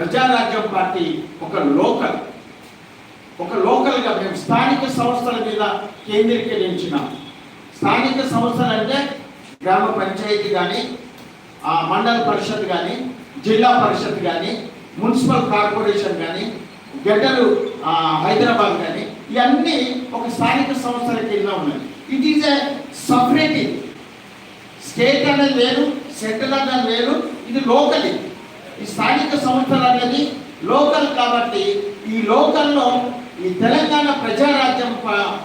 Prajarajyam party ఒక local. ఒక లోకల్గా మేము స్థానిక సంస్థల మీద కేంద్రీకరించినాం. స్థానిక సంస్థలు అంటే గ్రామ పంచాయతీ కానీ మండల పరిషత్ కానీ జిల్లా పరిషత్ కానీ మున్సిపల్ కార్పొరేషన్ కానీ గడ్డలు హైదరాబాద్ కానీ ఇవన్నీ ఒక స్థానిక సంస్థల కింద ఉన్నాయి. It is a separating state అనేది వేరు సెంట్రల్ అనేది వేరు ఇది లోకల్ ఈ స్థానిక సంస్థలు అనేది లోకల్ కాబట్టి ఈ లోకల్లో ఈ తెలంగాణ ప్రజారాజ్యం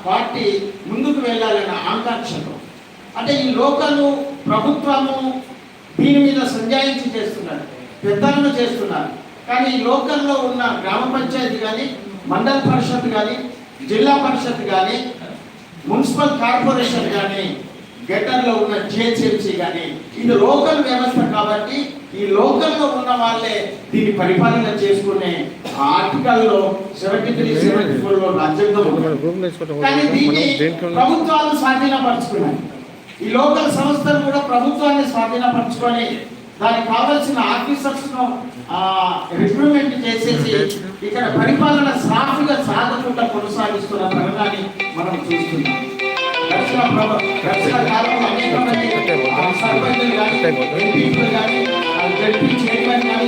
పార్టీ ముందుకు వెళ్ళాలన్న ఆకాంక్షలు అంటే ఈ లోకల్ ప్రభుత్వము దీని మీద సంజాయించి చేస్తున్నారు పెద్దలను చేస్తున్నారు. కానీ ఈ లోకల్లో ఉన్న గ్రామ పంచాయతీ కానీ మండల పరిషత్ కానీ జిల్లా పరిషత్ కానీ మున్సిపల్ కార్పొరేషన్ కానీ గెటర్లో ఉన్న జిహెచ్ఎంసీ కానీ ఇది లోకల్ వ్యవస్థ కాబట్టి ఈ లోకల్లో ఉన్న వాళ్ళే దీన్ని పరిపాలన చేసుకునే ఆర్టికల్లో సెవెంటీ త్రీ సెవెంటీ ఫోర్లో రాజ్యాంగం ఉంది. కానీ దీన్ని ప్రభుత్వాలు స్వాధీనపరుచుకున్నాయి. ఈ లోకల్ సంస్థలు కూడా ప్రభుత్వాన్ని స్వాధీనపరుచుకొని దానికి కావాల్సిన ఆఫీసర్స్ను రిక్రూట్మెంట్ చేసేసి ఇక్కడ పరిపాలన సాఫీగా సాగకుండా కొనసాగిస్తున్న తరుణాన్ని మనం చూస్తున్నాం. రక్షణ రక్షణ సర్పంచులు కానీ ఎంపీలు కానీ జడ్పీ చైర్మన్ కానీ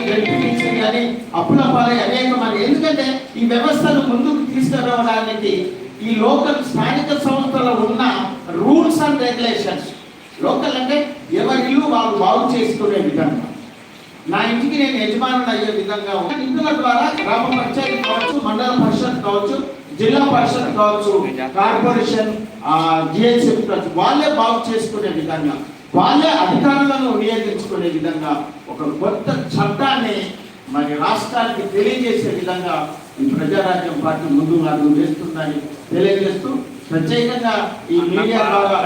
కానీ అప్పుల పాలై అనేక మంది ఎందుకంటే ఈ వ్యవస్థను ముందుకు తీసుకురావడానికి ఈ లోకల్ స్థానిక సంస్థలో ఉన్న రూల్స్ అండ్ రెగ్యులేషన్స్ లోకల్ అంటే ఎవరి ఇల్లు వాళ్ళు బాగు చేసుకునే విధంగా నా ఇంటికి నేను యజమానుడు అయ్యే విధంగా ఉన్న నిధుల ద్వారా గ్రామ పంచాయతీ కావచ్చు మండల పరిషత్ కావచ్చు జిల్లా పరిషత్ కావచ్చు కార్పొరేషన్ జిహెచ్ఎం కావచ్చు వాళ్ళే బాగు చేసుకునే విధంగా వాళ్ళే అధికారులను వినియోగించుకునే విధంగా ఒక కొత్త చట్టాన్ని మరి రాష్ట్రానికి తెలియజేసే విధంగా ఈ ప్రజారాజ్యం పార్టీ ముందు అడుగు వేస్తుందని తెలియజేస్తూ ప్రత్యేకంగా ఈ మీడియా ద్వారా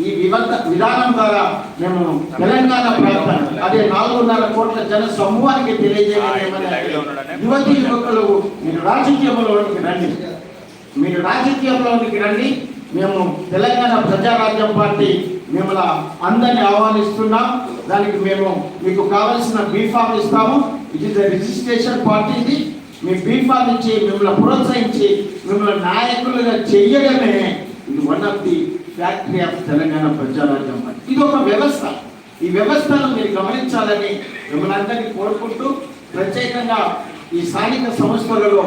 ఈ వివంత విధానం ద్వారా మేము తెలంగాణ ప్రాంతం అదే నాలుగున్నర కోట్ల జన సమూహానికి తెలియజేయమని యువతి యువకులు మీరు రాజకీయంలోనికి రండి. మీరు రాజకీయంలోనికి రండి. మేము తెలంగాణ ప్రజారాజ్యం పార్టీ మిమ్మల్ని అందరిని ఆహ్వానిస్తున్నాం. దానికి మేము మీకు కావాల్సిన బీఫామ్ ఇస్తాము. ఇట్ ఇస్ రిజిస్ట్రేషన్ పార్టీ ఇది. మీ బీఫామ్ ఇచ్చి మిమ్మల్ని ప్రోత్సహించి మిమ్మల్ని నాయకులుగా చెయ్యడమే ఇది one of the factory of Telangana Prajarajyam ఇది ఒక వ్యవస్థ. ఈ వ్యవస్థను మీరు గమనించాలని మిమ్మల్ని అందరినీ కోరుకుంటూ ప్రత్యేకంగా ఈ స్థానిక సంస్థలలో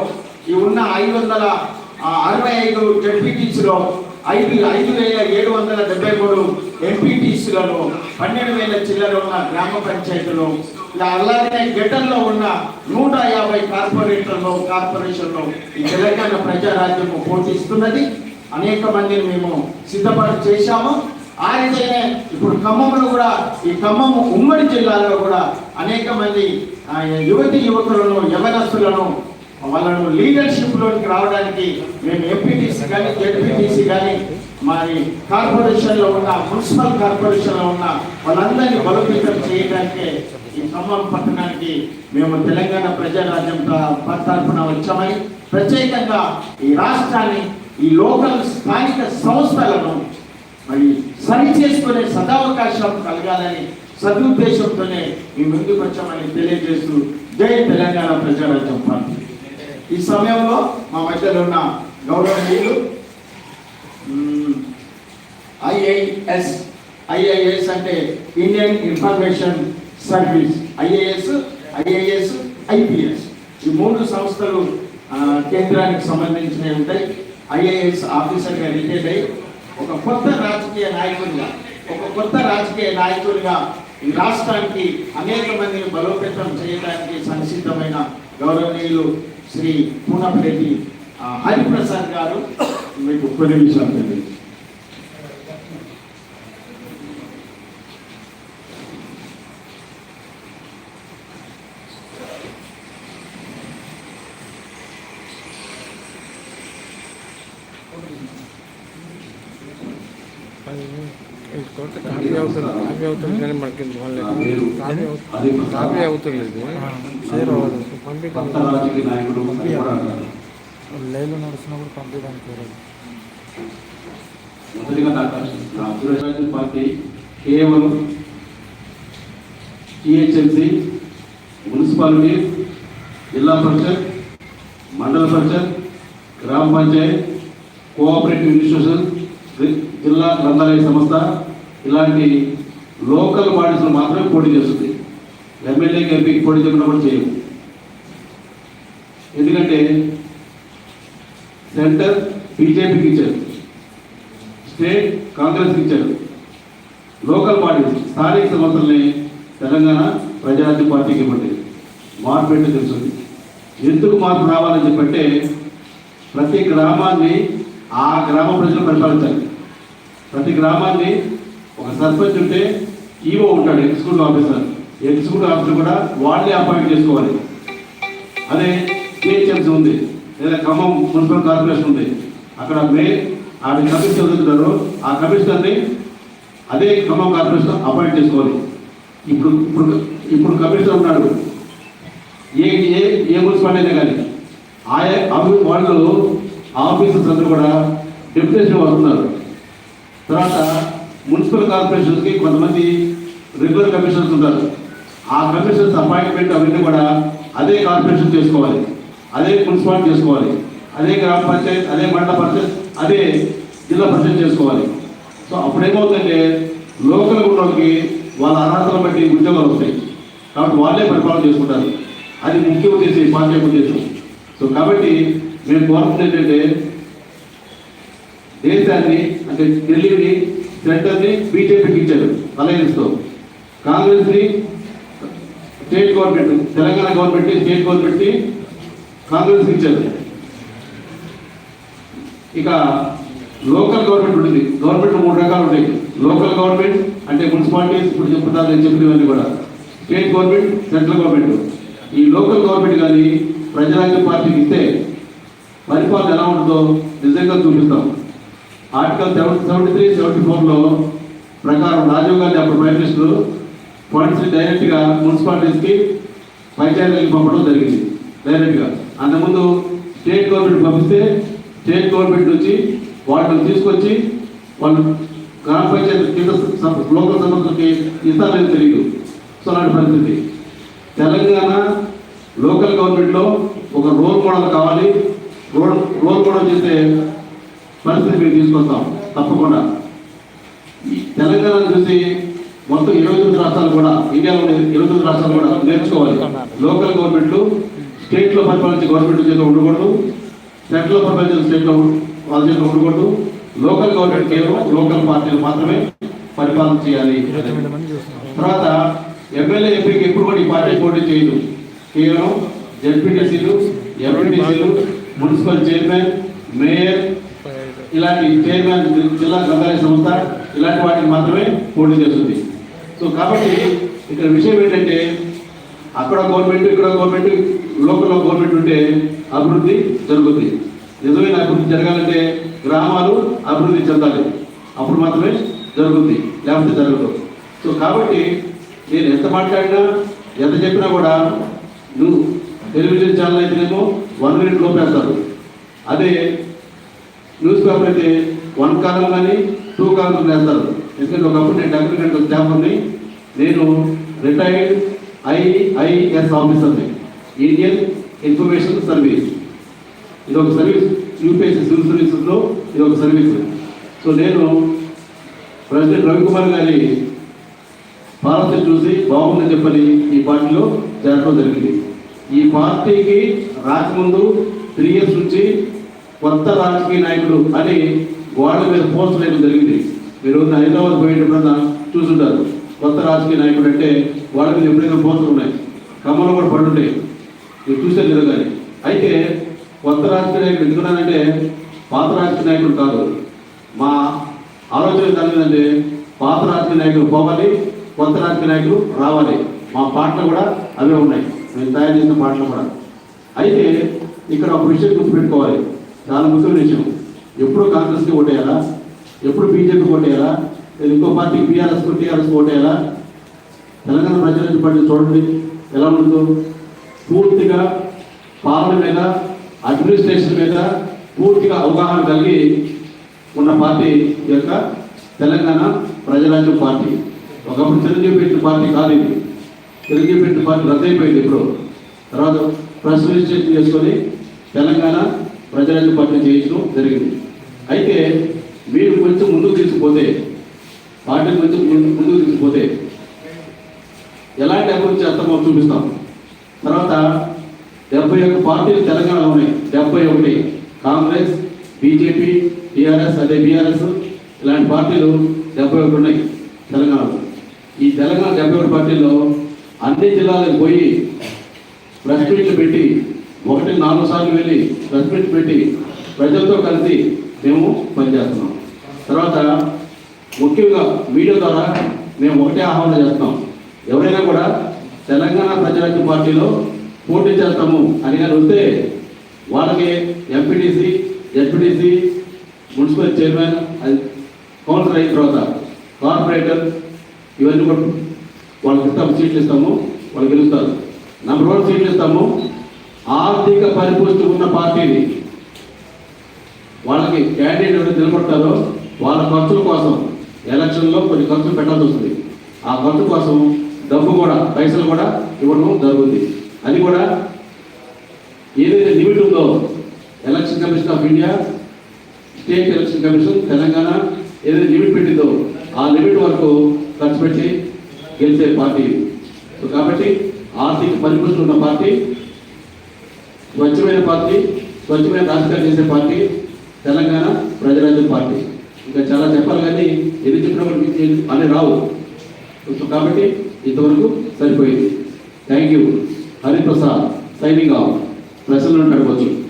ఈ ఉన్న ఐదు వందల అరవై ఐదు డెప్యూటీస్లో ఐదు ఐదు వేల ఏడు వందల డెబ్బై మూడు ఎంపీటీసీలలో పన్నెండు వేల జిల్లాలో ఉన్న గ్రామ పంచాయతీలో ఇలా అలాగే గెటర్లో ఉన్న నూట యాభై కార్పొరేటర్లో కార్పొరేషన్లో ఈ తెలంగాణ ప్రజారాజ్యము పోటీస్తున్నది అనేక మందిని మేము సిద్ధపడి చేశాము. ఆ రీతిగానే ఇప్పుడు ఖమ్మంలో కూడా ఈ ఖమ్మం ఉమ్మడి జిల్లాలో కూడా అనేక మంది యువతి యువకులను యవనస్తులను వాళ్ళను లీడర్షిప్లోకి రావడానికి మేము ఎంపీటీసీ కానీ జడ్పీటీసీ కానీ మరి కార్పొరేషన్లో ఉన్న మున్సిపల్ కార్పొరేషన్లో ఉన్న వాళ్ళందరినీ బలోపేతం చేయడానికి ఈ ఖమ్మం పట్టణానికి మేము తెలంగాణ ప్రజారాజ్యం తరఫున వచ్చామని ప్రత్యేకంగా ఈ రాష్ట్రాన్ని ఈ లోకల్ స్థానిక సంస్థలను మరి సరి చేసుకునే సదావకాశం కలగాలని సదుద్దేశంతోనే మీ ముందుకు వచ్చామని తెలియజేస్తూ జై తెలంగాణ ప్రజారాజ్యం పార్టీ. ఈ సమయంలో మా మధ్యలో ఉన్న గౌరవనీయులు ఐఐఎస్ ఐఐఎస్ అంటే Indian information service IAS IAS IPS ఈ మూడు సంస్థలు కేంద్రానికి సంబంధించినవి ఉంటాయి. ఐఏఎస్ ఆఫీసర్గా రిటైర్ అయ్యి ఒక కొత్త రాజకీయ నాయకుడిగా ఒక కొత్త రాజకీయ నాయకుడిగా ఈ రాష్ట్రానికి అనేక మందిని బలోపేతం చేయడానికి సంసిద్ధమైన గౌరవనీయులు శ్రీ పూనపరెడ్డి హరిప్రసాద్ గారు మీకు కొన్ని విషయాలు తెలియదు అవుతుంది. కాపీ అవుతుంది కానీ మనకి కాపీ అవుతుంది. కాపీ అవుతుంది ఇది షేర్ అవ్వదు పంపించాలి. లైవ్లో నడుస్తున్నప్పుడు పంపించడానికి లేదు మొదటిగా డాక్టర్ పార్టీ కేవలం టిహెచ్ఎంసి మున్సిపాలిటీ జిల్లా పరిషత్ మండల పరిషత్ గ్రామ పంచాయత్ కోఆపరేటివ్ ఇన్స్టిట్యూషన్ జిల్లా గ్రంథాలయ సంస్థ ఇలాంటి లోకల్ బాడీస్లో మాత్రమే పోటీ చేస్తుంది. ఎమ్మెల్యేకి ఎంపీకి పోటీ చేయకుండా కూడా చేయము ఎందుకంటే సెంటర్ బీజేపీకి ఇచ్చారు. స్టేట్ కాంగ్రెస్కి ఇచ్చారు. లోకల్ బాడీస్ స్థానిక సంస్థల్ని తెలంగాణ ప్రజారాజ్య పార్టీకి ఇవ్వండి మార్పు ఏంటో తెలుస్తుంది ఎందుకు మార్పు రావాలని చెప్పంటే ప్రతి గ్రామాన్ని ఆ గ్రామ ప్రజలు పరిపాలించాలి. ప్రతి గ్రామాన్ని ఒక సర్పంచ్ ఉంటే ఈవో ఉంటాడు ఎగ్జిక్యూటివ్ ఆఫీసర్. ఎగ్జిక్యూటివ్ ఆఫీసర్ కూడా వాళ్ళే అపాయింట్ చేసుకోవాలి. అదే జిహెచ్ఎంసీ ఉంది లేదా ఖమ్మం మున్సిపల్ కార్పొరేషన్ ఉంది. అక్కడ మే ఆమె కమిషనర్ చదువుతున్నారు. ఆ కమిషనర్ని అదే ఖమ్మం కార్పొరేషన్ అపాయింట్ చేసుకోవాలి. ఇప్పుడు ఇప్పుడు ఇప్పుడు కమిషనర్ ఉన్నాడు. ఏ ఏ ఏ మున్సిపాలిటీ అయినా కానీ. ఆయా అవి వాళ్ళు ఆఫీసర్స్ అందరూ కూడా డెప్యుటేషన్ వస్తున్నారు. తర్వాత మున్సిపల్ కార్పొరేషన్స్కి కొంతమంది రెగ్యులర్ కమిషన్స్ ఉంటారు. ఆ కమిషన్స్ అపాయింట్మెంట్ అవన్నీ కూడా అదే కార్పొరేషన్ చేసుకోవాలి. అదే మున్సిపాలిటీ చేసుకోవాలి. అదే గ్రామ పంచాయత్ అదే మండల పరిషత్ అదే జిల్లా పరిషత్ చేసుకోవాలి. సో అప్పుడేమవుతుందంటే లోకల్ గుండోకి వాళ్ళ అర్హతలు బట్టి ఉద్యోగాలు వస్తాయి. కాబట్టి వాళ్ళే పరిపాలన చేసుకుంటారు. అది ముఖ్య ఉద్దేశం ఈ పార్టీ ఉద్దేశం. సో కాబట్టి మేము కోరుతుంది ఏంటంటే దేశాన్ని అంటే ఢిల్లీని సెంటర్ని బీజేపీకి ఇచ్చారు అలయన్స్తో. కాంగ్రెస్ని state government Telangana government state గవర్నమెంట్ని కాంగ్రెస్కి ఇచ్చారు ఇక లోకల్ గవర్నమెంట్ ఉంటుంది. గవర్నమెంట్ మూడు రకాలు ఉంటాయి. లోకల్ గవర్నమెంట్ అంటే మున్సిపాలిటీస్ ఇప్పుడు చెప్తున్నారు నేను చెప్పినవన్నీ కూడా. State government central government. ఈ లోకల్ గవర్నమెంట్ కానీ ప్రజారాజ్య పార్టీకి ఇస్తే పరిపాలన ఎలా ఉంటుందో నిజంగా చూపిస్తాం. Article seventy seventy three seventy ఫోర్లో ప్రకారం రాజీవ్ గాంధీ అప్పుడు ప్రైమ్ మినిస్టర్ ఫండ్స్ డైరెక్ట్గా మున్సిపాలిటీస్కి పంచాయతీలకు పంపడం జరిగింది డైరెక్ట్గా అంతకుముందు స్టేట్ గవర్నమెంట్ పంపిస్తే స్టేట్ గవర్నమెంట్ నుంచి వాళ్ళని తీసుకొచ్చి వాళ్ళు గ్రామ పంచాయతీ కింద లోకల్ సంస్థలకి ఇస్తారని తెలియదు. సో అలాంటి పరిస్థితి. తెలంగాణ లోకల్ గవర్నమెంట్లో ఒక రోల్ మోడల్ కావాలి. రోల్ రోల్ మోడల్ చేస్తే పరిస్థితి మేము తీసుకొస్తాం. తప్పకుండా. తెలంగాణ చూసి మొత్తం ఇరవై తొమ్మిది రాష్ట్రాలు కూడా ఇండియాలో ఉండే ఇరవై తొమ్మిది రాష్ట్రాలు కూడా నేర్చుకోవాలి. లోకల్ గవర్నమెంట్లు స్టేట్లో పరిపాలించే గవర్నమెంట్ చేతిలో ఉండకూడదు. సెంట్రల్ పరిపాలించే స్టేట్లో వాళ్ళ చేతిలో ఉండకూడదు. లోకల్ గవర్నమెంట్ కేవలం లోకల్ పార్టీలు మాత్రమే పరిపాలన చేయాలి. తర్వాత ఎమ్మెల్యే ఎంపీకి ఎప్పుడు కూడా ఈ పార్టీ పోటీ చేయదు. కేవలం జడ్పీటీసీలు ఎంపీటీసీలు మున్సిపల్ చైర్మన్ మేయర్ ఇలాంటి చైర్మన్ జిల్లా గ్రంథాలయ సంస్థ ఇలాంటి వాటికి మాత్రమే పోటీ చేస్తుంది. సో కాబట్టి ఇక్కడ విషయం ఏంటంటే అక్కడ గవర్నమెంట్ ఇక్కడ గవర్నమెంట్ లోకల్లో గవర్నమెంట్ ఉంటే అభివృద్ధి జరుగుతుంది నిజమైన అభివృద్ధి జరగాలంటే గ్రామాలు అభివృద్ధి చెందాలి. అప్పుడు మాత్రమే జరుగుతుంది లేకపోతే జరగదు. సో కాబట్టి నేను ఎంత మాట్లాడినా ఎంత చెప్పినా కూడా నువ్వు టెలివిజన్ ఛానల్ అయితేనేమో వన్ మినిట్ లోపేస్తారు. అదే న్యూస్ పేపర్ అయితే వన్ కాలం కానీ టూ కాలం వేస్తారు. ఎందుకంటే ఒకప్పుడు నేను అగ్రికల్చర్ స్టాఫ్ని నేను రిటైర్డ్ ఐఐఎస్ ఆఫీసర్ని ఇండియన్ ఇన్ఫర్మేషన్ సర్వీస్ ఇది ఒక సర్వీస్ యూపీఎస్సీ సివిల్ సర్వీసెస్లో ఇది ఒక సర్వీస్ సో నేను ప్రెసిడెంట్ రవికుమార్ గారి పాలసీ చూసి బాగుందని చెప్పని ఈ పార్టీలో చేరడం జరిగింది. ఈ పార్టీకి రాకముందు త్రీ ఇయర్స్ నుంచి కొత్త రాజకీయ నాయకుడు అని గోడ మీద పోస్ట్ వేయడం జరిగింది. మీరు హైదరాబాద్ పోయేటప్పుడు చూసుంటారు కొత్త రాజకీయ నాయకుడు అంటే వాళ్ళ మీద ఎప్పుడైనా పోస్టులు ఉన్నాయి? కమ్మలు కూడా పడుంటాయి. మీరు చూసే జరగాలి అయితే కొత్త రాజకీయ నాయకుడు ఎందుకున్నానంటే పాత రాజకీయ నాయకుడు కాదు. మా ఆలోచన దాని పాత రాజకీయ నాయకులు పోవాలి కొత్త రాజకీయ నాయకులు రావాలి. మా పాటలు కూడా అవే ఉన్నాయి. మేము తయారు చేసిన పాటలు కూడా. అయితే ఇక్కడ ఒక విషయం గుర్తుపెట్టుకోవాలి. చాలా ముఖ్యమైన విషయం ఎప్పుడు కాంగ్రెస్కి ఓటేయాలా ఎప్పుడు బీజేపీకి ఓటేయాలా లేదా ఇంకో పార్టీకి బీఆర్ఎస్ టీఆర్ఎస్ ఓటేయాలా తెలంగాణ ప్రజల పార్టీ చూడండి ఎలా ఉంటుందో. పూర్తిగా పాలన మీద అడ్మినిస్ట్రేషన్ మీద పూర్తిగా అవగాహన కలిగి ఉన్న పార్టీ యొక్క తెలంగాణ ప్రజరాజ్యం పార్టీ. ఒకప్పుడు చిరంజీవి పెట్టిన పార్టీ కాదు ఇది. చిరంజీవి పెట్టిన పార్టీ రద్దయిపోయింది ఇప్పుడు. తర్వాత ప్రెస్ రిజిస్ట్రేషన్ చేసుకొని తెలంగాణ ప్రజలకు పార్టీ చేయించడం జరిగింది. అయితే మీరు కొంచెం ముందుకు తీసుకుపోతే పార్టీ కొంచెం ముందు- ముందుకు తీసుకుపోతే ఎలాంటి అభివృద్ధి చేస్తామో చూపిస్తాం. తర్వాత డెబ్బై ఒక్క పార్టీలు తెలంగాణలో ఉన్నాయి. డెబ్బై ఒకటి కాంగ్రెస్ బీజేపీ టీఆర్ఎస్ అదే బీఆర్ఎస్ ఇలాంటి పార్టీలు డెబ్బై ఒకటి ఉన్నాయి తెలంగాణలో. ఈ తెలంగాణ డెబ్బై ఒకటి పార్టీల్లో అన్ని జిల్లాలకు పోయి ప్రెస్ మీట్లు పెట్టి ఒకటి నాలుగు సార్లు వెళ్ళి ప్రెస్ పెట్టి ప్రజలతో కలిసి మేము పనిచేస్తున్నాం. తర్వాత ముఖ్యంగా మీడియా ద్వారా మేము ఒకటే ఆహ్వానం చేస్తాం ఎవరైనా కూడా తెలంగాణ ప్రజారాజ్య పార్టీలో పోటీ చేస్తాము అని కానీ వస్తే వాళ్ళకి ఎంపీటీసీ ఎస్పీటీసీ మున్సిపల్ చైర్మన్ అది కౌన్సిలర్ అయిన తర్వాత కార్పొరేటర్ ఇవన్నీ కూడా వాళ్ళకి ఇస్తాము సీట్లు ఇస్తాము వాళ్ళు గెలుస్తారు. నెంబర్ వన్ సీట్లు ఇస్తాము ఆర్థిక పరిపుష్టి ఉన్న పార్టీని వాళ్ళకి క్యాండిడేట్ ఎవరు నిలబడతారో వాళ్ళ ఖర్చుల కోసం ఎలక్షన్లో కొన్ని ఖర్చులు పెట్టాల్సి వస్తుంది. ఆ ఖర్చు కోసం డబ్బు కూడా పైసలు కూడా ఇవ్వడం జరుగుతుంది. అది కూడా ఏదైతే లిమిట్ ఉందో election commission of India state election commission Telangana ఏదైతే లిమిట్ పెట్టిందో ఆ లిమిట్ వరకు ఖర్చు పెట్టి గెలిచే పార్టీ సో కాబట్టి ఆర్థిక పరిపుష్టి ఉన్న పార్టీ స్వచ్ఛమైన పార్టీ స్వచ్ఛమైన రాజకీయాలు చేసే పార్టీ తెలంగాణ ప్రజరాజ్యం పార్టీ. ఇంకా చాలా చెప్పాలి కానీ ఎన్ని చెప్పినా అని రావు. కాబట్టి ఇంతవరకు సరిపోయింది. Thank you Hariprasad signing off ప్రశ్నలు అడగవచ్చు